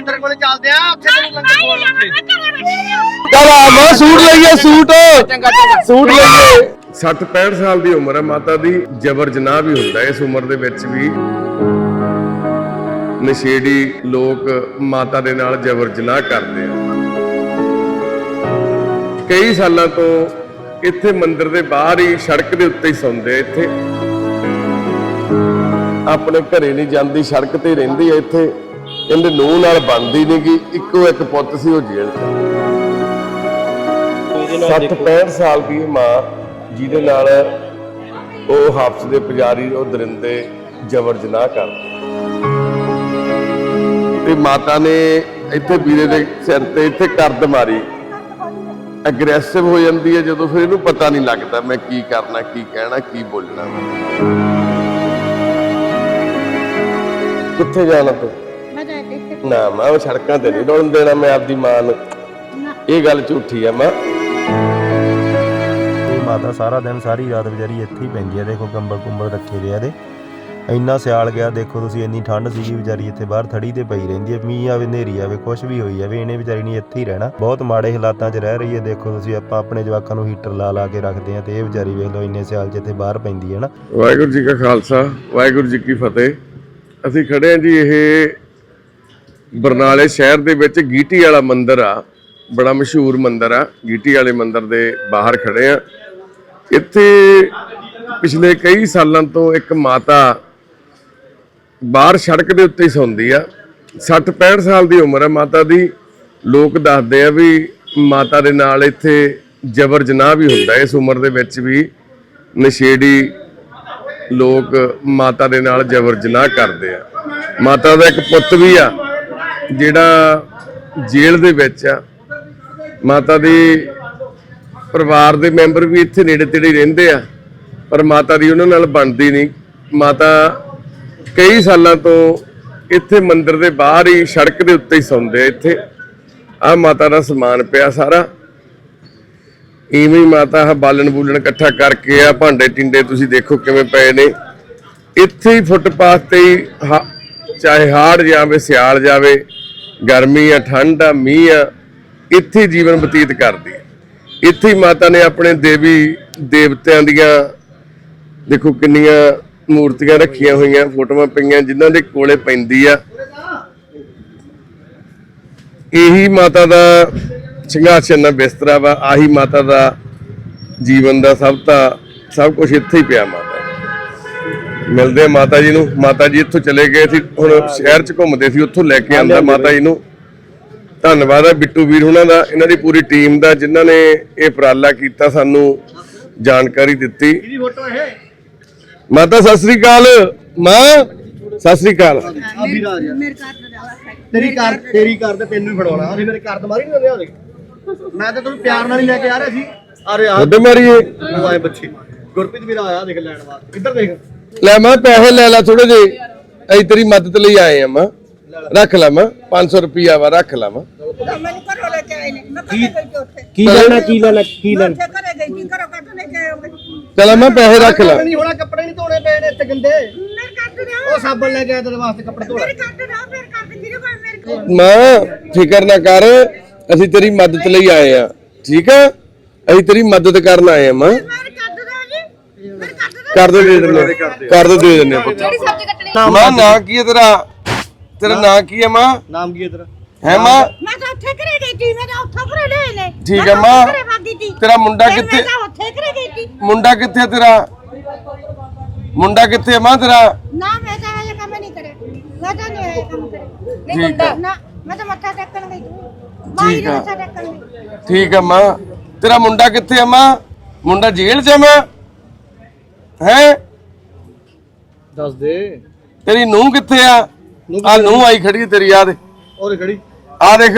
ਮੰਦਿਰ ਕੋਲੇ ਚੱਲਦੇ ਆ ਉੱਥੇ ਤੈਨੂੰ ਲੰਗਰ ਖਵਾਉਣ ਉੱਥੇ ਚਲ ਆ ਮਾਂ ਸੂਟ ਲਈਏ ਸੂਟ। ਸੂਟ ਲਈਏ 60 65 ਸਾਲ ਦੀ ਉਮਰ ਹੈ ਮਾਤਾ ਦੀ ਜਬਰ ਜਨਾਹ ਵੀ ਹੁੰਦਾ ਇਸ ਉਮਰ ਦੇ ਵਿੱਚ ਵੀ। ਨਸ਼ੇੜੀ ਲੋਕ ਮਾਤਾ ਦੇ ਨਾਲ ਜਬਰ ਜਨਾਹ ਕਰਦੇ ਆ। ਕਈ ਸਾਲਾਂ ਤੋਂ ਇੱਥੇ ਮੰਦਿਰ ਦੇ ਬਾਹਰ ਹੀ ਸੜਕ ਦੇ ਉੱਤੇ ਹੀ ਸੌਂਦੇ ਆ ਇੱਥੇ। ਆਪਣੇ ਘਰੇ ਨਹੀਂ ਜਾਂਦੀ ਸੜਕ ਤੇ ਰਹਿੰਦੀ ਆ ਇੱਥੇ। ਇਹਦੇ ਨੂੰਹ ਨਾਲ ਬਣਦੀ ਨਹੀਂ ਗੀ ਇੱਕੋ ਇੱਕ ਪੁੱਤ ਸੀ ਉਹ ਜੇਲ੍ਹ 'ਚ। 60 65 ਸਾਲ ਦੀ ਮਾਂ ਜਿਹਦੇ ਨਾਲ ਉਹ ਹਾਫਸ ਦੇ ਪੁਜਾਰੀ ਉਹ ਦਰਿੰਦੇ ਜਬਰ ਜਨਾਹ ਕਰਦੇ ਤੇ ਮਾਤਾ ਨੇ ਇੱਥੇ ਵੀਰੇ ਦੇ ਸਿਰ ਤੇ ਇੱਥੇ ਕਰਦ ਮਾਰੀ। ਐਗਰੈਸਿਵ ਹੋ ਜਾਂਦੀ ਹੈ ਜਦੋਂ ਫਿਰ ਇਹਨੂੰ ਪਤਾ ਨਹੀਂ ਲੱਗਦਾ ਮੈਂ ਕੀ ਕਰਨਾ ਕੀ ਕਹਿਣਾ ਕੀ ਬੋਲਣਾ। ਕਿੱਥੇ ਜਾਣਾ ਤੂੰ? ਨਾ ਮੈਂ ਉਹ ਸੜਕਾਂ ਤੇ ਨਹੀਂ ਰੋਣ ਦੇਣਾ ਮੈਂ ਆਪਦੀ ਮਾਂ ਨੂੰ। ਇਹ ਗੱਲ ਝੂਠੀ ਆ ਮਾਂ। ਮਾਤਾ ਸਾਰਾ ਦਿਨ ਸਾਰੀ ਰਾਤ ਵਿਚਾਰੀ ਇੱਥੇ ਹੀ ਪੈਂਦੀ ਆ। ਦੇਖੋ ਕੰਬਲ ਕੁੰਬਲ ਰੱਖੇ ਦੇ ਆ ਇਹਦੇ। ਇੰਨਾ ਸਿਆਲ ਗਿਆ ਦੇਖੋ ਤੁਸੀਂ ਇੰਨੀ ਠੰਡ ਸੀਗੀ ਵਿਚਾਰੀ ਇੱਥੇ ਬਾਹਰ ਥੜੀ ਤੇ ਪਈ ਰਹਿੰਦੀ ਹੈ ਮੀਂਹ ਆਵੇ ਹਨੇਰੀ ਆਵੇ ਕੁਛ ਵੀ ਹੋਈ ਜਾਵੇ ਇਹਨੇ ਵਿਚਾਰੀ ਨੇ ਇੱਥੇ ਹੀ ਰਹਿਣਾ। ਬਹੁਤ ਮਾੜੇ ਹਾਲਾਤਾਂ 'ਚ ਰਹਿ ਰਹੀ ਹੈ ਦੇਖੋ ਤੁਸੀਂ ਆਪਾਂ ਆਪਣੇ ਜਵਾਕਾਂ ਨੂੰ ਹੀਟਰ ਲਾ ਲਾ ਕੇ ਰੱਖਦੇ ਆ ਤੇ ਇਹ ਵਿਚਾਰੀ ਵੇਖ ਲਓ ਇੰਨੇ ਸਿਆਲ 'ਚ ਇੱਥੇ ਬਾਹਰ ਪੈਂਦੀ ਹੈ ਨਾ। ਵਾਹਿਗੁਰੂ ਜੀ ਕਾ ਖਾਲਸਾ ਵਾਹਿਗੁਰੂ ਜੀ ਕੀ ਫਤਿਹ। ਅਸੀਂ ਖੜੇ ਹਾਂ ਜੀ ਇਹ ਬਰਨਾਲੇ ਸ਼ਹਿਰ ਦੇ ਵਿੱਚ ਗੀਟੀ ਵਾਲਾ ਮੰਦਿਰ ਆ, ਬੜਾ ਮਸ਼ਹੂਰ ਮੰਦਿਰ ਆ। ਗੀਟੀ ਵਾਲੇ ਮੰਦਿਰ ਦੇ ਬਾਹਰ ਖੜੇ ਆ। ਇੱਥੇ ਪਿਛਲੇ ਕਈ ਸਾਲਾਂ ਤੋਂ ਇੱਕ ਮਾਤਾ ਬਾਹਰ ਸੜਕ ਦੇ ਉੱਤੇ ਹੀ ਸੌਂਦੀ ਆ। 60 65 ਸਾਲ ਦੀ ਉਮਰ ਆ ਮਾਤਾ ਦੀ। ਲੋਕ ਦੱਸਦੇ ਆ ਵੀ ਮਾਤਾ ਦੇ ਨਾਲ ਇੱਥੇ ਜਬਰ ਜਨਾਹ ਵੀ ਹੁੰਦਾ, ਇਸ ਉਮਰ ਦੇ ਵਿੱਚ ਵੀ ਨਸ਼ੇੜੀ ਲੋਕ ਮਾਤਾ ਦੇ ਨਾਲ ਜਬਰ ਜਨਾਹ ਕਰਦੇ ਆ। ਮਾਤਾ ਦਾ ਇੱਕ ਪੁੱਤ ਵੀ ਆ। ਜਿਹੜਾ ਜੇਲ੍ਹ ਦੇ ਵਿੱਚ ਆ, ਮਾਤਾ ਦੀ ਪਰਿਵਾਰ ਦੇ ਮੈਂਬਰ ਵੀ ਇੱਥੇ ਨੇੜੇ ਤੇੜੇ ਰਹਿੰਦੇ ਆ, ਪਰ ਮਾਤਾ ਦੀ ਉਹਨਾਂ ਨਾਲ ਬਣਦੀ ਨਹੀਂ। ਮਾਤਾ ਕਈ ਸਾਲਾਂ ਤੋਂ ਇੱਥੇ ਮੰਦਿਰ ਦੇ ਬਾਹਰ ਹੀ ਸੜਕ ਦੇ ਉੱਤੇ ਹੀ ਸੌਂਦੇ ਆ ਇੱਥੇ। ਆ ਮਾਤਾ ਦਾ ਸਮਾਨ ਪਿਆ ਸਾਰਾ। ਇਵੇਂ ਹੀ ਮਾਤਾ ਆ ਬਾਲਣ ਬੂਲਣ ਇਕੱਠਾ ਕਰਕੇ ਆ, ਭਾਂਡੇ ਟਿੰਡੇ ਤੁਸੀਂ ਦੇਖੋ ਕਿਵੇਂ ਪਏ ਨੇ। ਇੱਥੇ ਹੀ ਫੁੱਟਪਾਥ ਤੇ ਹੀ ਹਾ- ਚਾਹੇ ਹਾੜ ਜਾਵੇ, ਸਿਆਲ ਜਾਵੇ ਗਰਮੀ ਆ, ਠੰਡ ਆ, ਮੀਂਹ ਆ, ਇੱਥੇ ਜੀਵਨ ਬਤੀਤ ਕਰਦੀ ਹੈ। ਇੱਥੇ ਮਾਤਾ ਨੇ ਆਪਣੇ ਦੇਵੀ ਦੇਵਤਿਆਂ ਦੀਆਂ, ਦੇਖੋ ਕਿੰਨੀਆਂ ਮੂਰਤੀਆਂ ਰੱਖੀਆਂ ਹੋਈਆਂ, ਫੋਟੋਆਂ ਪਈਆਂ, ਜਿਨ੍ਹਾਂ ਦੇ ਕੋਲੇ ਪੈਂਦੀ ਆ। ਇਹੀ ਮਾਤਾ ਦਾ ਸਿੰਘਾਸਨ ਦਾ ਬਿਸਤਰਾ ਵਾ, ਆਹੀ ਮਾਤਾ ਦਾ ਜੀਵਨ ਦਾ ਸਭ ਤਾਂ ਸਭ ਕੁਝ ਇੱਥੇ ਹੀ ਪਿਆ ਮਾਤਾ ਮਿਲਦੇ ਮਾਤਾ ਜੀ ਨੂੰ। ਮਾਤਾ ਜੀ ਇੱਥੋਂ ਚਲੇ ਗਏ ਸੀ ਹੁਣ ਸ਼ਹਿਰ 'ਚ ਘੁੰਮਦੇ ਸੀ ਉੱਥੋਂ ਲੈ ਕੇ ਆਂਦਾ ਮਾਤਾ ਜੀ ਨੂੰ। ਧੰਨਵਾਦ ਹੈ ਬਿੱਟੂ ਵੀਰ ਉਹਨਾਂ ਦਾ ਇਹਨਾਂ ਦੀ ਪੂਰੀ ਟੀਮ ਦਾ ਜਿਨ੍ਹਾਂ ਨੇ ਇਹ ਉਪਰਾਲਾ ਕੀਤਾ ਸਾਨੂੰ ਜਾਣਕਾਰੀ ਦਿੱਤੀ। ਮਾਤਾ ਸਤਿ ਸ੍ਰੀ ਅਕਾਲ। ਮਾਂ ਸਤਿ ਸ੍ਰੀ ਅਕਾਲ। ਤੇਰੀ ਕਾਰ ਤੇਰੀ ਕਾਰ ਤੇ ਤੈਨੂੰ ਹੀ ਫੜਾਉਣਾ। ਅਸੀਂ ਮੇਰੇ ਕਾਰ ਤੇ ਮਾਰੀ ਨਹੀਂ ਦਿੰਦੇ ਉਹਦੇ ਮੈਂ ਤਾਂ ਤੈਨੂੰ ਪਿਆਰ ਨਾਲ ਹੀ ਲੈ ਕੇ ਆ ਰਿਹਾ ਸੀ। ਅਰੇ ਆ ਤੁਹਾਡੇ ਮਾਰੀਏ। ਆਏ ਬੱਚੇ। ਗੁਰਪ੍ਰੀਤ ਵੀਰ ਆਇਆ ਦੇਖ ਲੈਣ ਵਾਸਤੇ। ਇੱਧਰ ਦੇਖ? ਲੈ ਮੈਂ ਪੈਸੇ ਲੈ ਲੈ ਥੋੜੇ ਜਿਹੇ। ਅਸੀਂ ਤੇਰੀ ਮਦਦ ਲਈ ਆਏ ਆ ਮਾਂ। ਰੱਖ ਲੈ ਮਾਂ 500 ਰੁਪਿਆ ਵਾ ਰੱਖ ਲੈ ਮਾਂ। ਮੈਨੂੰ ਘਰੋਂ ਲੈ ਕੇ ਆਏ ਨੇ। ਮੈਂ ਕਦੇ ਗਈ ਸੀ ਉੱਥੇ। ਕੀ ਲੈਣਾ ਕੀ ਲੈਣਾ ਕੀ ਮੈਂ ਲੈਣਾ? ਉੱਥੇ ਘਰੇ ਗਈ ਸੀ ਘਰੋਂ ਕੱਢ ਲੈ ਕੇ ਆਏ ਹੋਗੇ। ਚਲ ਮੈਂ ਪੈਸੇ ਰੱਖ ਲੈ। ਨਹੀਂ ਹੋਣਾ ਕੱਪੜੇ ਨਹੀਂ ਧੋਣੇ ਪਏ ਨੇ ਇੱਥੇ ਗੰਦੇ। ਮੇਰੇ ਕੱਢ ਰਿਹਾ ਉਹ ਸਾਬਣ ਲੈ ਕੇ ਆਇਆ ਤੇਰੇ ਵਾਸਤੇ ਕੱਪੜੇ ਧੋਣਾ। ਮੇਰੇ ਕੱਢ ਰਿਹਾ ਮੇਰੇ ਕੱਢ ਜਿਹਦੇ ਕੋਲ ਮੇਰੇ ਕੋਲ ਮਾਂ ਫਿਕਰ ਨਾ ਕਰ ਅਸੀਂ ਤੇਰੀ ਮਦਦ ਲਈ ਆਏ ਆ। ਠੀਕ ਆ? ਅਸੀਂ ਤੇਰੀ ਮਦਦ ਕਰਨ ਆਏ ਆ ਮਾਂ। ਮੇਰੇ ਕੱਢ ਰਿਹਾ ਜੀ। ਮੇਰੇ ਕੱਢ ਕਰ ਦੇ ਦੇ ਦਿੰਦੇ ਕਰ ਦੇ ਦੇ ਦਿੰਦੇ ਆ ਪੁੱਤ ਕਿਹੜੀ ਸਬਜ਼ੀ ਕੱਟਣੀ ਮਾਂ ਨਾਂ ਕੀ ਹੈ ਤੇਰਾ? ਤੇਰਾ ਨਾਂ ਕੀ ਹੈ ਮਾਂ? ਨਾਮ ਕੀ ਹੈ ਤੇਰਾ? ਹੈ ਮਾਂ? ਮੈਂ ਤਾਂ ਉੱਥੇ ਘਰੇ ਗਈ ਸੀ ਮੈਂ ਤਾਂ ਉੱਥੋਂ ਘਰੇ ਲਏ ਨੇ ਠੀਕ ਮੈਂ ਹੈ ਮਾਂ। ਘਰੇ ਭਾਗੀ ਸੀ। ਤੇਰਾ ਮੁੰਡਾ ਕਿੱਥੇ ਮੈਂ ਤਾਂ ਉੱਥੇ ਘਰੇ ਗਈ ਸੀ। ਮੁੰਡਾ ਕਿੱਥੇ ਤੇਰਾ? ਮੁੰਡਾ ਕਿੱਥੇ ਹੈ ਮਾਂ ਤੇਰਾ? ਨਾ ਮੈਂ ਤਾਂ ਹਜੇ ਕੰਮ ਨਹੀਂ ਕਰੇ ਮੈਂ ਤਾਂ ਨਹੀਂ ਇਹ ਕੰਮ ਕਰੇ ਨਹੀਂ ਠੀਕ ਮੁੰਡਾ। ਨਾ ਮੈਂ ਤਾਂ ਮੱਥਾ ਟੇਕਣ ਗਈ ਨੂੰ ਆ। ਮੱਥਾ ਟੇਕਣ ਗਈ। ਠੀਕ ਹੈ ਮਾਂ। ਤੇਰਾ ਮੁੰਡਾ ਕਿੱਥੇ ਹੈ ਮਾਂ? ਮੁੰਡਾ ਜੇਲ੍ਹ 'ਚ ਹੈ ਮਾਂ? ਹੈ? ਦੱਸ ਦੇ। ਤੇਰੀ ਨੂੰਹ ਕਿੱਥੇ ਆ? ਆ? ਨੂੰਹ ਆਈ ਖੜੀ ਹੈ ਤੇਰੀ ਆ ਦੇ ਉਹਦੇ ਖੜੀ। ਆ ਦੇਖ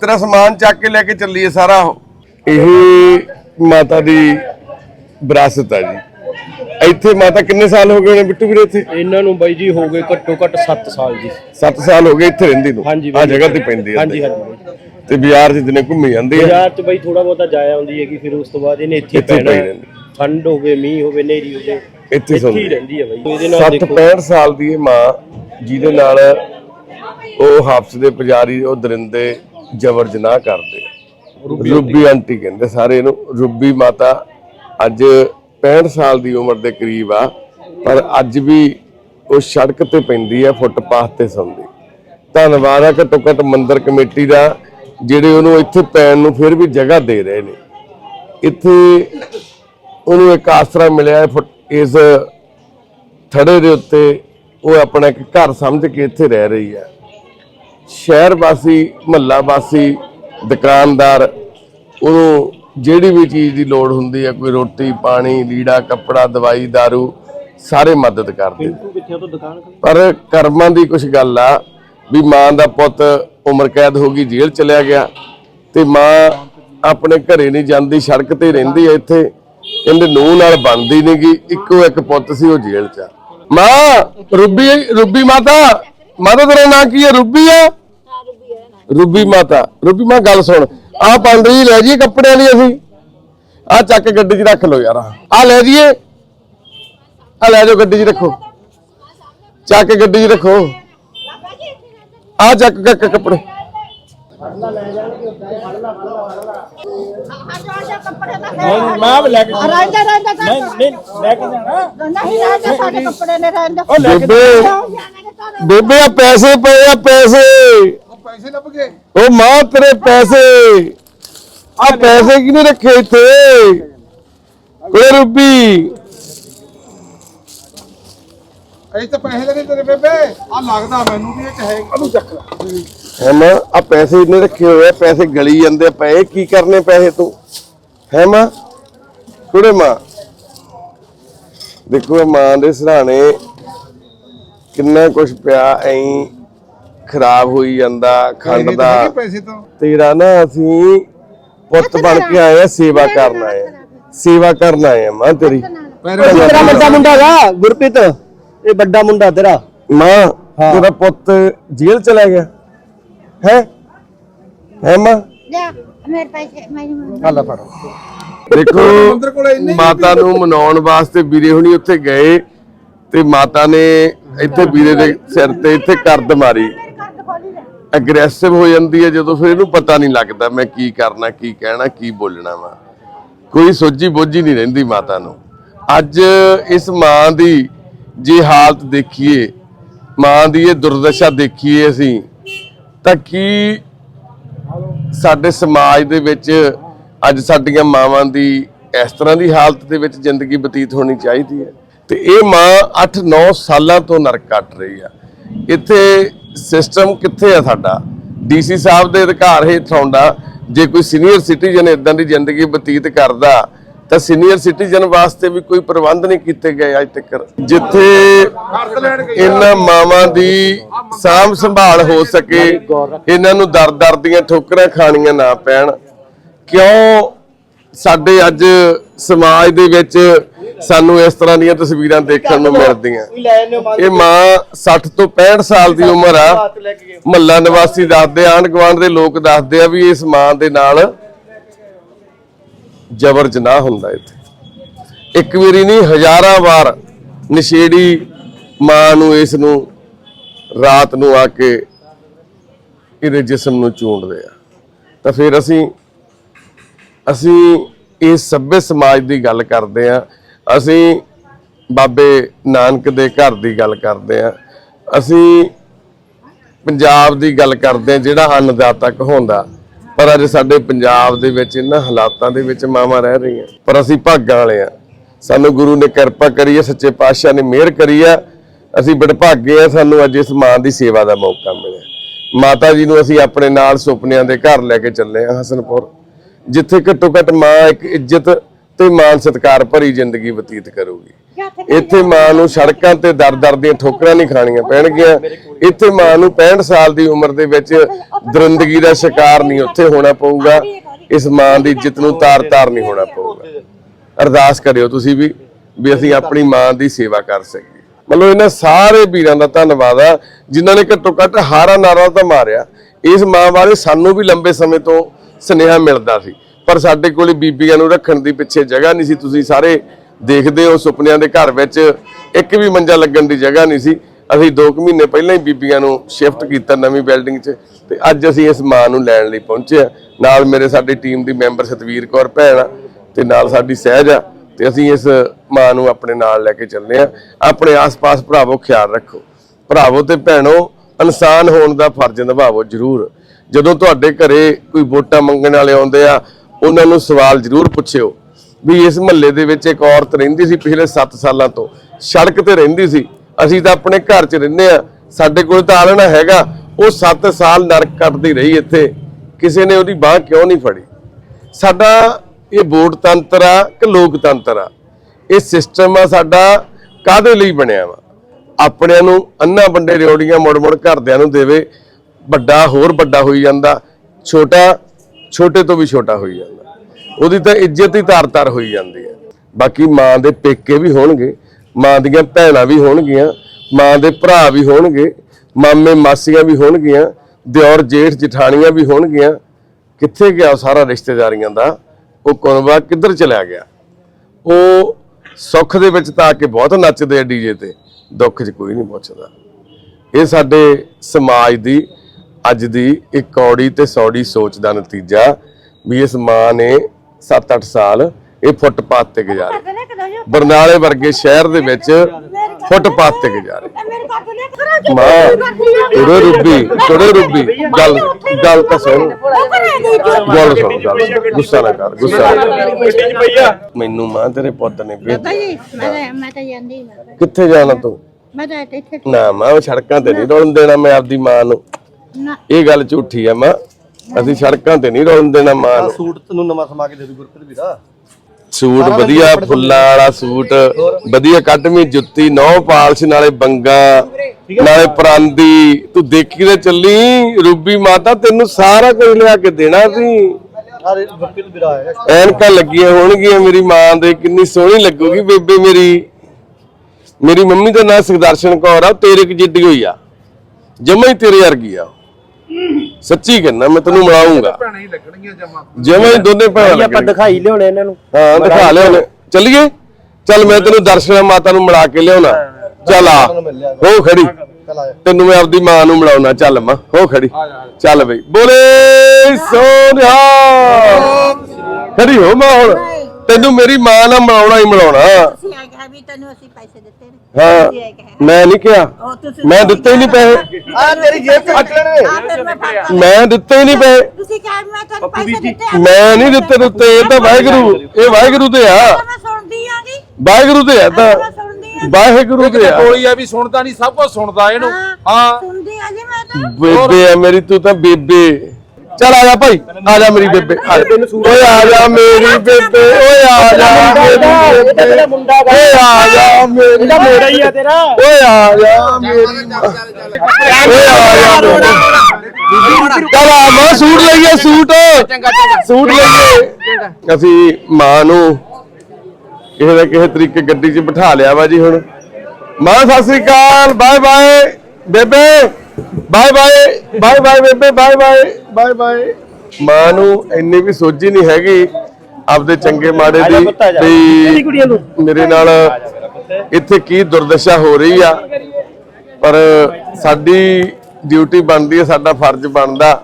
ਤੇਰਾ ਸਮਾਨ ਚੱਕ ਕੇ ਲੈ ਕੇ ਚੱਲੀਏ ਸਾਰਾ ਉਹ। ਇਹ ਮਾਤਾ ਦੀ ਵਿਰਾਸਤ ਆ ਜੀ। ਇੱਥੇ ਮਾਤਾ ਕਿੰਨੇ ਸਾਲ ਹੋ ਗਏ ਨੇ ਬਿੱਟੂ ਵੀਰੇ ਇੱਥੇ? ਇਹਨਾਂ ਨੂੰ ਬਾਈ ਜੀ ਹੋ ਗਏ ਘੱਟੋ ਘੱਟ 7 ਸਾਲ ਜੀ। 7 ਸਾਲ ਹੋ ਗਏ ਇੱਥੇ ਰਹਿੰਦੀ ਨੂੰ। ਆ। ਜਗ੍ਹਾ ਤੇ ਪੈਂਦੀ ਆ ਹਾਂਜੀ ਹਾਂਜੀ। ਤੇ ਬਾਜ਼ਾਰ 'ਚ ਦਿਨੇ ਘੁੰਮੀ ਜਾਂਦੀ ਆ। ਬਾਜ਼ਾਰ 'ਚ ਬਾਈ ਥੋੜਾ ਬਹੁਤਾ ਜਾਇਆ ਆਉਂਦੀ ਹੈਗੀ ਫਿਰ ਉਸ ਤੋਂ ਬਾਅਦ ਇਹਨੇ ਇੱਥੇ ਪੈਣਾ। ਠੰਡ ਹੋਵੇ ਮੀਂਹ ਹੋਵੇ ਨੇਰੀ ਹੋਵੇ ਇੱਥੇ ਸੌਂਦੀ ਹੀ ਰਹਿੰਦੀ ਹੈ ਬਾਈ। ਇਹਦੇ ਨਾਲ 60 ਦੇਖੋ। 65 ਸਾਲ ਦੀ ਇਹ ਮਾਂ ਜਿਹਦੇ ਨਾਲ ਉਹ ਹਫਸ ਦੇ ਪੁਜਾਰੀ ਉਹ ਦਰਿੰਦੇ ਜ਼ਬਰ ਜਨਾਹ ਕਰਦੇ। ਆ। ਰੂਬੀ ਆਂਟੀ ਕਹਿੰਦੇ ਸਾਰੇ ਇਹਨੂੰ ਰੂਬੀ ਮਾਤਾ ਅੱਜ 65 ਸਾਲ ਦੀ ਉਮਰ ਦੇ ਕਰੀਬ ਆ ਪਰ ਅੱਜ ਵੀ ਉਹ ਸੜਕ ਤੇ ਪੈਂਦੀ ਆ ਫੁੱਟਪਾਥ ਤੇ ਸੌਂਦੀ। ਧੰਨਵਾਦ ਆ ਘੱਟੋ ਘੱਟ ਮੰਦਿਰ ਕਮੇਟੀ ਦਾ ਜਿਹੜੇ ਉਹਨੂੰ ਇੱਥੇ ਪੈਣ ਨੂੰ ਫਿਰ ਵੀ ਜਗ੍ਹਾ ਦੇ ਰਹੇ ਨੇ। ਇੱਥੇ ਉਹਨੂੰ ਇੱਕ ਆਸਰਾ ਮਿਲਿਆ ਹੈ ਇਸ ਥੜੇ ਦੇ ਉੱਤੇ ਉਹ ਆਪਣਾ ਇੱਕ ਘਰ ਸਮਝ ਕੇ ਇੱਥੇ ਰਹਿ ਰਹੀ ਹੈ। ਸ਼ਹਿਰ ਵਾਸੀ ਮਹੱਲਾ ਵਾਸੀ ਦੁਕਾਨਦਾਰ ਉਹਨੂੰ ਜਿਹੜੀ ਵੀ ਚੀਜ਼ ਦੀ ਲੋੜ ਹੁੰਦੀ ਹੈ ਕੋਈ ਰੋਟੀ ਪਾਣੀ ਲੀੜਾ ਕੱਪੜਾ ਦਵਾਈ दारू ਸਾਰੇ ਮਦਦ ਕਰਦੇ। ਪਰ ਕਰਮਾਂ ਦੀ ਕੁਝ ਗੱਲ ਆ ਵੀ ਮਾਂ ਦਾ ਪੁੱਤ ਉਮਰ ਕੈਦ ਹੋ ਗਈ ਜੇਲ੍ਹ ਚਲਿਆ ਗਿਆ ਤੇ ਮਾਂ ਆਪਣੇ ਘਰੇ ਨਹੀਂ ਜਾਂਦੀ ਸੜਕ ਤੇ ਰਹਿੰਦੀ ਐ ਇੱਥੇ। ਕਹਿੰਦੇ ਨੂੰਹ ਨਾਲ ਬਣਦੀ ਨਹੀਂਗੀ ਇੱਕੋ ਇੱਕ ਪੁੱਤ ਸੀ ਉਹ ਜੇਲ੍ਹ 'ਚ ਆ। ਮਾਂ, ਰੂਬੀ ਰੂਬੀ ਮਾਤਾ ਮਾਤਾ ਤੇਰਾ ਨਾਂ ਕੀ ਹੈ ਰੂਬੀ ਆ? ਰੂਬੀ ਮਾਤਾ। ਰੂਬੀ, ਮਾਂ, ਗੱਲ ਸੁਣ। ਆਹ ਪੰਡਰੀ ਲੈ ਜਾਈਏ ਕੱਪੜਿਆਂ ਦੀ ਅਸੀਂ। ਆ ਚੱਕ ਗੱਡੀ 'ਚ ਰੱਖ ਲਓ ਯਾਰ। ਆ ਲੈ ਜਾਈਏ। ਆ ਲੈ ਜਾਓ ਗੱਡੀ 'ਚ ਰੱਖੋ। ਚੱਕ ਗੱਡੀ 'ਚ ਰੱਖੋ। ਆ ਚੱਕ ਕੇ ਕੱਪੜੇ। ਮੈਂ ਵੀ ਲੈ ਕੇ ਰਹਿੰਦਾ ਰਹਿੰਦਾ ਨਹੀਂ ਨਹੀਂ ਲੈ ਕੇ ਜਾਣਾ। ਨਹੀਂ ਰਹਿੰਦਾ ਸਾਡੇ ਕੱਪੜੇ ਨੇ ਰਹਿੰਦਾ। ਬੇਬੇ ਬੇਬੇ ਆ ਪੈਸੇ ਪਏ ਆ ਪੈਸੇ। ਪੈਸੇ ਲੱਭ ਗਏ। ਉਹ ਮਾਂ ਤੇਰੇ ਪੈਸੇ। ਆ ਪੈਸੇ ਕਿਨੇ ਰੱਖੇ ਇੱਥੇ? ਕੋਲੇ ਰੂਬੀ ਅਜੇ ਤਾਂ ਪੈਸੇ ਲੱਗੇ ਤੇਰੇ ਬੇਬੇ। ਆ ਲੱਗਦਾ ਮੈਨੂੰ ਵੀ ਇਹ ਚ ਹੈ ਇਹਨੂੰ ਚੱਕ ਲੈ। ਹੈ ਮਾਂ ਆ ਪੈਸੇ ਇਹਨੇ ਰੱਖੇ ਹੋਏ ਆ ਪੈਸੇ ਗਲੀ ਜਾਂਦੇ ਪਏ ਕੀ ਕਰਨੇ ਪੈਸੇ ਤੂੰ? ਹੈ ਮਾਂ ਕੁੜੇ ਮਾਂ। ਦੇਖੋ ਇਹ ਮਾਂ ਦੇ ਸਰਾਣੇ ਕਿੰਨਾ ਕੁਝ ਪਿਆ ਐਂ ਖਰਾਬ ਹੋਈ ਜਾਂਦਾ ਖੰਡ ਦਾ ਤੇਰਾ ਨਾ ਅਸੀਂ ਪੁੱਤ ਬਣ ਕੇ ਆਏ ਆ ਸੇਵਾ ਕਰਨ ਆਏ ਆ। ਸੇਵਾ ਕਰਨ ਆਏ ਆ ਮਾਂ ਤੇਰੀ। ਮੁੰਡਾ ਗਾ ਗੁਰਪ੍ਰੀਤ? ਇਹ ਵੱਡਾ ਮੁੰਡਾ ਤੇਰਾ? ਮਾਂ ਤੇਰਾ ਪੁੱਤ ਜੇਲ੍ਹ ਚਲਾ ਗਿਆ। ਹੈ? ਹੈ ਮਾਂ? ਲੈ ਮੇਰੇ ਪੈਸੇ ਮੈਨੂੰ ਹੱਲਾ ਫੜ। ਦੇਖੋ ਮੰਦਰ ਕੋਲੇ ਇੰਨੇ ਹੀ ਮਾਤਾ ਨੂੰ ਮਨਾਉਣ ਵਾਸਤੇ ਵੀਰੇ ਹੁਣੀ ਉੱਥੇ ਗਏ ਤੇ ਮਾਤਾ ਨੇ ਇੱਥੇ ਵੀਰੇ ਦੇ ਸਿਰ ਤੇ ਇੱਥੇ ਕਰਦ ਮਾਰੀ। ਕੱਟ ਖੋਲੀ ਲੈ। ਐਗਰੈਸਿਵ ਹੋ ਜਾਂਦੀ ਹੈ ਜਦੋਂ ਫਿਰ ਇਹਨੂੰ ਪਤਾ ਨਹੀਂ ਲੱਗਦਾ ਮੈਂ ਕੀ ਕਰਨਾ ਕੀ ਕਹਿਣਾ ਕੀ ਬੋਲਣਾ ਵਾ। ਕੋਈ ਸੋਝੀ ਬੋਝੀ ਨਹੀਂ ਰਹਿੰਦੀ ਮਾਤਾ ਨੂੰ। ਅੱਜ ਇਸ ਮਾਂ ਦੀ ਜੇ ਹਾਲਤ ਦੇਖੀਏ, ਮਾਂ ਦੀ ਇਹ ਦੁਰਦਸ਼ਾ ਦੇਖੀਏ ਅਸੀਂ, ਤਾਂ ਕੀ ਸਾਡੇ ਸਮਾਜ ਦੇ ਵਿੱਚ ਅੱਜ ਸਾਡੀਆਂ ਮਾਵਾਂ ਦੀ ਇਸ ਤਰ੍ਹਾਂ ਦੀ ਹਾਲਤ ਦੇ ਵਿੱਚ ਜ਼ਿੰਦਗੀ ਬਤੀਤ ਹੋਣੀ ਚਾਹੀਦੀ ਹੈ? ਤੇ ਇਹ ਮਾਂ 8-9 ਸਾਲਾਂ ਤੋਂ ਨਰਕ ਕੱਟ ਰਹੀ ਆ। ਇੱਥੇ ਸਿਸਟਮ ਕਿੱਥੇ ਆ ਸਾਡਾ? ਡੀਸੀ ਸਾਹਿਬ ਦੇ ਅਧਿਕਾਰ ਹੇਠ ਆਉਂਦਾ, ਜੇ ਕੋਈ ਸੀਨੀਅਰ ਸਿਟੀਜ਼ਨ ਇਦਾਂ ਦੀ ਜ਼ਿੰਦਗੀ ਬਤੀਤ ਕਰਦਾ ਤਾਂ ਸੀਨੀਅਰ ਸਿਟੀਜ਼ਨ ਵਾਸਤੇ ਵੀ ਕੋਈ ਪ੍ਰਬੰਧ ਨਹੀਂ ਕੀਤੇ ਗਏ ਅੱਜ ਤੱਕ। ਜਿੱਥੇ ਇਹਨਾਂ ਮਾਵਾਂ ਦੀ ਸਾਂਭ ਸੰਭਾਲ ਹੋ ਸਕੇ, ਇਹਨਾਂ ਨੂੰ ਦਰ-ਦਰ ਦੀਆਂ ਠੋਕਰਾਂ ਖਾਣੀਆਂ ਨਾ ਪੈਣ। ਕਿਉਂ ਸਾਡੇ ਅੱਜ ਸਮਾਜ ਦੇ ਵਿੱਚ ਸਾਨੂੰ ਇਸ ਤਰ੍ਹਾਂ ਦੀਆਂ ਤਸਵੀਰਾਂ ਦੇਖਣ ਨੂੰ ਮਿਲਦੀਆਂ? ਇਹ ਮਾਂ 60 ਤੋਂ 65 ਸਾਲ ਦੀ ਉਮਰ ਆ। ਮਹੱਲਾ ਨਿਵਾਸੀ ਦੱਸਦੇ ਆਂਢ ਗੁਆਂਢ ਦੇ ਲੋਕ ਦੱਸਦੇ ਆ ਵੀ ਇਸ ਮਾਂ ਦੇ ਨਾਲ ਜਬਰ ਜਨਾਹ ਹੁੰਦਾ ਇੱਥੇ। ਇੱਕ ਵਾਰੀ ਨਹੀਂ, ਹਜ਼ਾਰਾਂ ਵਾਰ ਨਸ਼ੇੜੀ ਮਾਂ ਨੂੰ ਇਸ ਨੂੰ ਰਾਤ ਨੂੰ ਆ ਕੇ ਇਹਦੇ ਜਿਸਮ ਨੂੰ ਚੂੰਡਦੇ ਆ। ਤਾਂ ਫਿਰ ਅਸੀਂ ਅਸੀਂ ਇਸ ਸੱਭੇ ਸਮਾਜ ਦੀ ਗੱਲ ਕਰਦੇ ਆ। ਅਸੀਂ ਬਾਬੇ ਨਾਨਕ ਦੇ ਘਰ ਦੀ ਗੱਲ ਕਰਦੇ ਆ। ਅਸੀਂ ਪੰਜਾਬ ਦੀ ਗੱਲ ਕਰਦੇ ਆ, ਜਿਹੜਾ ਅੰਨਦਾਤਾ ਕਹਾਉਂਦਾ। ਪਰ ਅੱਜ ਸਾਡੇ ਪੰਜਾਬ ਦੇ ਵਿੱਚ ਇਹਨਾਂ ਹਾਲਾਤਾਂ ਦੇ ਵਿੱਚ ਮਾਵਾਂ ਰਹਿ ਰਹੀਆਂ। ਪਰ ਅਸੀਂ ਭਾਗਾਂ ਵਾਲੇ ਆ ਸਾਨੂੰ ਗੁਰੂ ਨੇ ਕਿਰਪਾ ਕਰੀ ਹੈ, ਸੱਚੇ ਪਾਤਸ਼ਾਹ ਨੇ ਮਿਹਰ ਕਰੀ ਆ ਅਸੀਂ ਬੜਭਾਗੇ ਆ ਸਾਨੂੰ ਅੱਜ ਇਸ ਮਾਂ ਦੀ ਸੇਵਾ ਦਾ ਮੌਕਾ ਮਿਲਿਆ। ਮਾਤਾ ਜੀ ਨੂੰ ਅਸੀਂ ਆਪਣੇ ਨਾਲ ਸੁਪਨਿਆਂ ਦੇ ਘਰ ਲੈ ਕੇ ਚੱਲੇ ਆ ਹਸਨਪੁਰ। ਜਿੱਥੇ ਘੱਟੋ ਘੱਟ ਮਾਂ ਇੱਕ ਇੱਜ਼ਤ ਤੇ ਮਾਨ ਸਤਿਕਾਰ ਭਰੀ ਜ਼ਿੰਦਗੀ ਬਤੀਤ ਕਰੂਗੀ। ਇੱਥੇ ਮਾਂ ਨੂੰ ਸੜਕਾਂ ਤੇ ਦਰ-ਦਰ ਦੀਆਂ ਠੋਕਰਾਂ ਨਹੀਂ ਖਾਣੀਆਂ ਪੈਣਗੀਆਂ। ਇੱਥੇ ਮਾਂ ਨੂੰ 65 ਸਾਲ ਦੀ ਉਮਰ ਦੇ ਵਿੱਚ ਦਰਿੰਦਗੀ ਦਾ ਸ਼ਿਕਾਰ ਨਹੀਂ ਉੱਥੇ ਹੋਣਾ ਪਊਗਾ। ਇਸ ਮਾਂ ਦੀ ਇੱਜ਼ਤ ਨੂੰ ਤਾਰ-ਤਾਰ ਨਹੀਂ ਹੋਣਾ ਪਊਗਾ। ਅਰਦਾਸ ਕਰਿਓ ਤੁਸੀਂ ਵੀ ਵੀ ਅਸੀਂ ਆਪਣੀ ਮਾਂ ਦੀ ਸੇਵਾ ਕਰ ਸਕੀਏ। ਮਤਲਬ ਇਹਨਾਂ ਸਾਰੇ ਵੀਰਾਂ ਦਾ ਧੰਨਵਾਦ ਆ ਜਿਨ੍ਹਾਂ ਨੇ ਘੱਟੋ ਘੱਟ ਹਾਰਾ ਨਾਰਾ ਤਾਂ ਮਾਰਿਆ। ਇਸ ਮਾਂ ਬਾਰੇ ਸਾਨੂੰ ਵੀ ਲੰਬੇ ਸਮੇਂ ਤੋਂ ਸੁਨੇਹਾ ਮਿਲਦਾ ਸੀ। ਪਰ ਸਾਡੇ ਕੋਲ ਬੀਬੀਆਂ ਨੂੰ ਰੱਖਣ ਦੀ ਪਿੱਛੇ ਜਗ੍ਹਾ ਨਹੀਂ ਸੀ। ਤੁਸੀਂ ਸਾਰੇ ਦੇਖਦੇ ਹੋ ਸੁਪਨਿਆਂ ਦੇ ਘਰ ਵਿੱਚ ਇੱਕ ਵੀ ਮੰਜਾ ਲੱਗਣ ਦੀ ਜਗ੍ਹਾ ਨਹੀਂ ਸੀ। ਅਸੀਂ 2 ਮਹੀਨੇ ਪਹਿਲਾਂ ਹੀ ਬੀਬੀਆਂ ਨੂੰ ਸ਼ਿਫਟ ਕੀਤਾ ਨਵੀਂ ਬਿਲਡਿੰਗ 'ਚ ਤੇ ਅੱਜ ਅਸੀਂ ਇਸ ਮਾਂ ਨੂੰ ਲੈਣ ਲਈ ਪਹੁੰਚੇ ਆ ਨਾਲ ਮੇਰੇ ਸਾਡੀ ਟੀਮ ਦੀ ਮੈਂਬਰ ਸਤਵੀਰ ਕੌਰ ਭੈਣ ਆ ਤੇ ਨਾਲ ਸਾਡੀ ਸਹਿਜ ਆ ਤੇ ਅਸੀਂ ਇਸ ਮਾਂ ਨੂੰ ਆਪਣੇ ਨਾਲ ਲੈ ਕੇ ਚੱਲੇ ਆ ਆਪਣੇ ਆਸ-ਪਾਸ ਭਰਾਵੋ ਖਿਆਲ ਰੱਖੋ। ਭਰਾਵੋ ਤੇ ਭੈਣੋ, ਇਨਸਾਨ ਹੋਣ ਦਾ ਫਰਜ਼ ਨਿਭਾਵੋ ਜ਼ਰੂਰ। ਜਦੋਂ ਤੁਹਾਡੇ ਘਰੇ ਕੋਈ ਵੋਟਾਂ ਮੰਗਣ ਵਾਲੇ ਆਉਂਦੇ ਆ ਉਹਨਾਂ ਨੂੰ ਸਵਾਲ ਜ਼ਰੂਰ ਪੁੱਛਿਓ ਵੀ ਇਸ ਮਹੱਲੇ ਦੇ ਵਿੱਚ ਇੱਕ ਔਰਤ ਰਹਿੰਦੀ ਸੀ ਪਿਛਲੇ 7 ਸਾਲਾਂ ਤੋਂ, ਸੜਕ ਤੇ ਰਹਿੰਦੀ ਸੀ। ਅਸੀਂ ਤਾਂ ਆਪਣੇ ਘਰ 'ਚ ਰਹਿੰਦੇ ਆ ਸਾਡੇ ਕੋਲ ਤਾਂ ਆਲਣਾ ਹੈਗਾ, ਉਹ 7 ਸਾਲ ਨਰਕ ਕੱਟਦੀ ਰਹੀ ਇੱਥੇ। ਕਿਸੇ ਨੇ ਉਹਦੀ ਬਾਹ ਕਿਉਂ ਨਹੀਂ ਫੜੀ? ਸਾਡਾ ਇਹ ਵੋਟ ਤੰਤਰ ਆ ਕਿ ਲੋਕਤੰਤਰ ਆ? ਇਹ ਸਿਸਟਮ ਆ ਸਾਡਾ ਕਾਦੇ ਲਈ ਬਣਿਆ ਵਾ? ਆਪਣਿਆਂ ਨੂੰ ਅੰਨਾ ਬੰਡੇ ਰਿਓੜੀਆਂ ਮੁੜ ਮੁੜ ਘਰਦਿਆਂ ਨੂੰ ਦੇਵੇ, ਵੱਡਾ ਹੋਰ ਵੱਡਾ ਹੋਈ ਜਾਂਦਾ। ਛੋਟਾ ਛੋਟੇ ਤੋਂ ਵੀ ਛੋਟਾ ਹੋਈ ਜਾਂਦਾ। ਉਹਦੀ ਤਾਂ ਇੱਜ਼ਤ ਹੀ ਤਾਰ-ਤਾਰ ਹੋਈ ਜਾਂਦੀ ਹੈ। ਬਾਕੀ ਮਾਂ ਦੇ ਪੇਕੇ ਵੀ ਹੋਣਗੇ, ਮਾਂ ਦੀਆਂ ਭੈਣਾਂ ਵੀ ਹੋਣਗੀਆਂ, ਮਾਂ ਦੇ ਭਰਾ ਵੀ ਹੋਣਗੇ, ਮਾਮੇ ਮਾਸੀਆਂ ਵੀ ਹੋਣਗੀਆਂ, ਦਿਓਰ ਜੇਠ ਜਠਾਣੀਆਂ ਵੀ ਹੋਣਗੀਆਂ। ਕਿੱਥੇ ਗਿਆ ਉਹ ਸਾਰਾ ਰਿਸ਼ਤੇਦਾਰੀਆਂ ਦਾ? ਉਹ ਕੁਨਬਾ ਕਿੱਧਰ ਚਲਾ ਗਿਆ? ਉਹ ਸੁੱਖ ਦੇ ਵਿੱਚ ਤਾਂ ਆ ਕੇ ਬਹੁਤ ਨੱਚਦੇ ਆ ਡੀਜੇ ਤੇ, ਦੁੱਖ 'ਚ ਕੋਈ ਨਹੀਂ ਪੁੱਛਦਾ ਇਹ ਸਾਡੇ ਸਮਾਜ ਦੀ ਅੱਜ ਦੀ ਇੱਕ ਕੌੜੀ ਤੇ ਸੌੜੀ ਸੋਚ ਦਾ ਨਤੀਜਾ ਵੀ ਇਸ ਮਾਂ ਨੇ 7-8 ਸਾਲ ਇਹ ਫੁੱਟਪਾਥ ਤੇ ਗੁਜ਼ਾਰੇ। ਬਰਨਾਲੇ ਵਰਗੇ ਸ਼ਹਿਰ ਦੇ ਵਿੱਚ ਫੁੱਟਪਾਥ ਤੇ ਗੁਜ਼ਾਰੇ। ਮਾਂ ਤੁਰੇ ਰੁੱਬੀ ਤੁਰੇ ਰੁੱਬੀ। ਗੱਲ ਗੱਲ ਤਾਂ ਸੁਣ। ਗੱਲ ਸੁਣ ਗੱਲ ਗੁੱਸਾ ਨਾ ਕਰ ਗੁੱਸਾ। ਮੈਨੂੰ ਮਾਂ ਤੇਰੇ ਪੁੱਤ ਨੇ ਭੇਜਿਆ। ਮੈਂ ਮੈਂ ਤਾਂ ਜਾਂਦੀ ਕਿੱਥੇ ਜਾਣਾ ਤੂੰ? ਮੈਂ ਤਾਂ ਇੱਥੇ ਨਾ ਮਾਂ ਸੜਕਾਂ ਤੇ ਨਹੀਂ ਰੋਣ ਦੇਣਾ ਮੈਂ ਆਪਦੀ ਮਾਂ ਨਾ। ਇਹ ਗੱਲ ਝੂਠੀ ਆ ਮਾਂ। ਅਸੀਂ ਸੜਕਾਂ ਤੇ ਨਹੀਂ ਰੋਣ ਦੇਣਾ ਮਾਂ ਨੂੰ। ਸੂਟ ਤੈਨੂੰ ਨਵਾਂ ਸਮਾ ਕੇ ਦੇ ਦੂ ਗੁਰਪ੍ਰੀਤ ਵੀਰਾ। ਸੂਟ ਵਧੀਆ ਫੁੱਲਾਂ ਵਾਲਾ ਸੂਟ ਵਧੀਆ ਕੱਢਵੀਂ ਜੁੱਤੀ ਨੌ ਪਾਲਸ਼ ਨਾਲੇ ਬੰਗਾ ਨਾਲੇ ਪਰਾਂਦੀ। ਤੂੰ ਦੇਖੀ ਤੇ ਚੱਲੀ ਰੂਬੀ ਮਾਤਾ ਤੈਨੂੰ ਸਾਰਾ ਕੁਝ ਲਿਆ ਕੇ ਦੇਣਾ ਸੀ। ਐਨਕਾਂ ਲੱਗੀਆਂ ਹੋਣਗੀਆਂ ਮੇਰੀ ਮਾਂ ਦੇ ਕਿੰਨੀ ਸੋਹਣੀ ਲੱਗੂਗੀ ਬੇਬੇ ਮੇਰੀ। ਮੇਰੀ ਮੰਮੀ ਦਾ ਨਾਂ ਸੁਖਦਰਸ਼ਨ ਕੌਰ ਆ ਤੇਰੇ ਕਿ ਜਿੱਡੀ ਹੋਈ ਆ। ਜਮਾ ਹੀ ਤੇਰੇ ਵਰਗੀ ਆ। ਸੱਚੀ ਕਹਿੰਦਾ ਮੈਂ ਤੈਨੂੰ ਮਿਲਾਉਂਗਾ ਭੈਣਾਂ ਹੀ ਲੱਗਣਗੀਆਂ ਜਮਾ ਜਮਾ ਹੀ ਦੋਨੇ ਭੈਣਾਂ ਆਪਾਂ ਦਿਖਾਈ ਲਿਆਉਣੇ ਇਹਨਾਂ ਨੂੰ। ਹਾਂ ਦਿਖਾ ਲਿਆ ਉਹਨੇ ਚੱਲੀਏ? ਚੱਲ ਮੈਂ ਤੈਨੂੰ ਦਰਸ਼ਨ ਮਾਤਾ ਨੂੰ ਮਿਲਾ ਕੇ ਲਿਆਉਣਾ। ਚੱਲ ਆ। ਹੋ ਖੜੀ। ਤੈਨੂੰ ਮੈਂ ਆਪਦੀ ਮਾਂ ਨੂੰ ਮਿਲਾਉਣਾ। ਚੱਲ ਮਾਂ ਹੋ ਖੜੀ। ਚੱਲ ਬਈ। ਬੋਲੇ ਸੋਨਿਆ ਖੜੀ ਹੋ ਮਾਂ ਹੁਣ ਤੈਨੂੰ ਮੇਰੀ ਮਾਂ ਨਾਲ ਮਿਲਾਉਣਾ ਹੀ ਮਿਲਾਉਣਾ। ਤੁਸੀਂ ਆ ਗਿਆ ਵੀ ਤੈਨੂੰ ਅਸੀਂ ਪੈਸੇ ਦਿੱਤੇ। ਨੇ ਹਾਂ ਮੈਂ ਨਹੀਂ ਕਿਹਾ। ਮੈਂ ਦਿੱਤੇ ਹੀ ਨਹੀਂ ਪੈਸੇ। ਆ ਤੇਰੀ ਜੇਬ ਚ ਰੱਖ ਲੈਣੇ ਆ ਫਿਰ ਮੈਂ ਦਿੱਤੇ ਹੀ ਨਹੀਂ ਪੈਸੇ। ਤੁਸੀਂ ਕਿਹਾ ਮੈਂ ਤੁਹਾਨੂੰ ਪੈਸੇ ਦਿੱਤੇ ਆ। ਮੈਂ ਨਹੀਂ ਦਿੱਤੇ ਦਿੱਤੇ ਇਹ ਤਾਂ ਵਾਹਿਗੁਰੂ ਇਹ ਵਾਹਿਗੁਰੂ ਤੇ ਆ। ਮੈਂ ਸੁਣਦੀ ਆਂਗੀ। ਵਾਹਿਗੁਰੂ ਤੇ ਆ ਤਾਂ। ਮੈਂ ਸੁਣਦੀ ਆਂ ਵਾਹਿਗੁਰੂ ਤੇ ਆ। ਗੋਲੀ ਆ ਵੀ ਸੁਣਦਾ ਨਹੀਂ ਸਭ ਕੁਝ ਸੁਣਦਾ ਇਹਨੂੰ। ਹਾਂ ਸੁਣਦੀ ਆ ਜੀ ਮੈਂ ਤਾਂ। ਬੇਬੇ ਆ ਮੇਰੀ ਤੂੰ ਤਾਂ ਬੇਬੇ। ਚੱਲ ਆ ਜਾ ਭਾਈ ਆ ਜਾ ਮੇਰੀ ਬੇਬੇ ਆ ਜਾ। ਓਏ ਆ ਜਾ ਮੇਰੀ ਬੇਬੇ ਓਏ ਆ ਜਾ ਮੇਰੀ ਬੇਬੇ। ਓਏ ਆ ਜਾ ਮੇਰੀ ਇਹਦਾ ਮੋੜਾ ਹੀ ਆ ਤੇਰਾ। ਓਏ ਆ ਜਾ ਮੇਰੀ। ਓਏ ਆ ਜਾ ਮੇਰੀ ਚੱਲ ਆ ਮਾਂ ਸੂਟ ਲਈਏ ਸੂਟ। ਸੂਟ ਲਈਏ ਅਸੀਂ ਮਾਂ ਨੂੰ ਕਿਸੇ ਨਾ ਕਿਸੇ ਤਰੀਕੇ ਗੱਡੀ 'ਚ ਬਿਠਾ ਲਿਆ ਵਾ ਜੀ ਹੁਣ। ਮਾਂ ਸਤਿ ਸ੍ਰੀ ਅਕਾਲ ਬਾਏ ਬਾਏ ਬੇਬੇ। ਬਾਏ ਬਾਏ ਬਾਏ ਬਾਏ ਬੇਬੇ ਬਾਏ ਬਾਏ ਬਾਏ ਬਾਏ। ਮਾਂ ਨੂੰ ਇੰਨੀ ਵੀ ਸੋਝੀ ਨਹੀਂ ਹੈਗੀ ਆਪਦੇ ਚੰਗੇ ਮਾੜੇ ਦੀ ਵੀ ਮੇਰੇ ਨਾਲ ਇੱਥੇ ਕੀ ਦੁਰਦਸ਼ਾ ਹੋ ਰਹੀ ਆ? ਪਰ ਸਾਡੀ ਡਿਊਟੀ ਬਣਦੀ ਹੈ ਸਾਡਾ ਫਰਜ਼ ਬਣਦਾ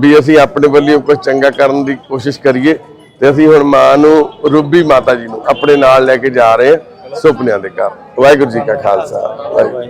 ਵੀ ਅਸੀਂ ਆਪਣੇ ਵੱਲੋਂ ਕੁਝ ਚੰਗਾ ਕਰਨ ਦੀ ਕੋਸ਼ਿਸ਼ ਕਰੀਏ ਤੇ ਅਸੀਂ ਹੁਣ ਮਾਂ ਨੂੰ ਰੂਬੀ ਮਾਤਾ ਜੀ ਨੂੰ ਆਪਣੇ ਨਾਲ ਲੈ ਕੇ ਜਾ ਰਹੇ ਹਾਂ ਸੁਪਨਿਆਂ ਦੇ ਘਰ। ਵਾਹਿਗੁਰੂ ਜੀ ਕਾ ਖਾਲਸਾ ਵਾਹਿਗੁਰੂ